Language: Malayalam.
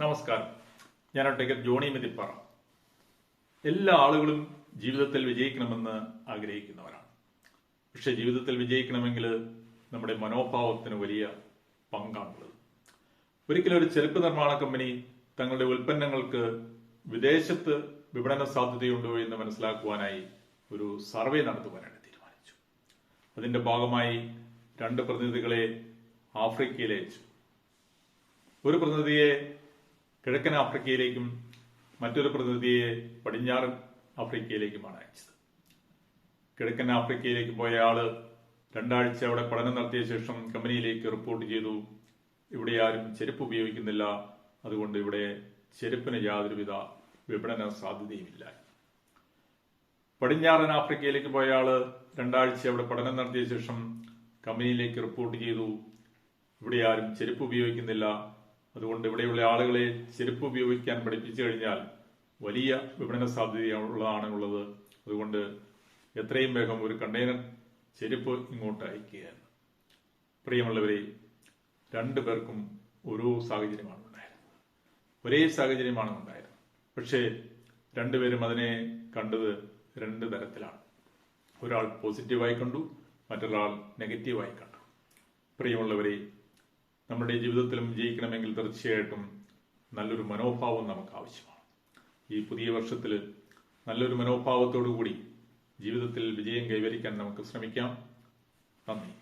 നമസ്കാരം. ഞാൻ അഡ്വക്കേറ്റ് ജോണി മെതിപ്പാറ. എല്ലാ ആളുകളും ജീവിതത്തിൽ വിജയിക്കണമെന്ന് ആഗ്രഹിക്കുന്നവരാണ്. പക്ഷെ ജീവിതത്തിൽ വിജയിക്കണമെങ്കിൽ നമ്മുടെ മനോഭാവത്തിന് വലിയ പങ്കാണുള്ളത് ഒരിക്കലും ഒരു ചെരുപ്പ് നിർമ്മാണ കമ്പനി തങ്ങളുടെ ഉൽപ്പന്നങ്ങൾക്ക് വിദേശത്ത് വിപണന സാധ്യതയുണ്ടോ എന്ന് മനസ്സിലാക്കുവാനായി ഒരു സർവേ നടത്തുവാനാണ് തീരുമാനിച്ചു. അതിന്റെ ഭാഗമായി രണ്ട് പ്രതിനിധികളെ ആഫ്രിക്കയിലേച്ചു ഒരു പ്രതിനിധിയെ കിഴക്കൻ ആഫ്രിക്കയിലേക്കും മറ്റൊരു പ്രതിനിധിയെ പടിഞ്ഞാറൻ ആഫ്രിക്കയിലേക്കുമാണ് അയച്ചത്. കിഴക്കൻ ആഫ്രിക്കയിലേക്ക് പോയ ആൾ രണ്ടാഴ്ച അവിടെ പഠനം നടത്തിയ ശേഷം കമ്പനിയിലേക്ക് റിപ്പോർട്ട് ചെയ്തു. ഇവിടെ ആരും ചെരുപ്പ് ഉപയോഗിക്കുന്നില്ല. അതുകൊണ്ട് ഇവിടെ ചെരുപ്പിന് യാതൊരുവിധ വിപണന സാധ്യതയുമില്ല. പടിഞ്ഞാറൻ ആഫ്രിക്കയിലേക്ക് പോയ ആൾ രണ്ടാഴ്ച അവിടെ പഠനം നടത്തിയ ശേഷം കമ്പനിയിലേക്ക് റിപ്പോർട്ട് ചെയ്തു. ഇവിടെ ആരും ചെരുപ്പ് ഉപയോഗിക്കുന്നില്ല. അതുകൊണ്ട് ഇവിടെയുള്ള ആളുകളെ ചെരുപ്പ് ഉപയോഗിക്കാൻ പഠിപ്പിച്ചു കഴിഞ്ഞാൽ വലിയ വിപണന സാധ്യതയുള്ളതാണ് ഉള്ളത് അതുകൊണ്ട് എത്രയും വേഗം ഒരു കണ്ടെയ്നർ ചെരുപ്പ് ഇങ്ങോട്ട് അയക്കുകയാണ്. പ്രിയമുള്ളവരെ രണ്ടു പേർക്കും ഓരോ സാഹചര്യമാണ് ഉണ്ടായിരുന്നത്. ഒരേ സാഹചര്യമാണ് ഉണ്ടായിരുന്നത്. പക്ഷേ രണ്ടുപേരും അതിനെ കണ്ടത് രണ്ട് തരത്തിലാണ്. ഒരാൾ പോസിറ്റീവായി കണ്ടു മറ്റൊരാൾ നെഗറ്റീവായി കണ്ടു. പ്രിയമുള്ളവരെ നമ്മുടെ ജീവിതത്തിലും വിജയിക്കണമെങ്കിൽ തീർച്ചയായിട്ടും നല്ലൊരു മനോഭാവം നമുക്ക് ആവശ്യമാണ്. ഈ പുതിയ വർഷത്തിൽ നല്ലൊരു മനോഭാവത്തോടു കൂടി ജീവിതത്തിൽ വിജയം കൈവരിക്കാൻ നമുക്ക് ശ്രമിക്കാം. നന്ദി.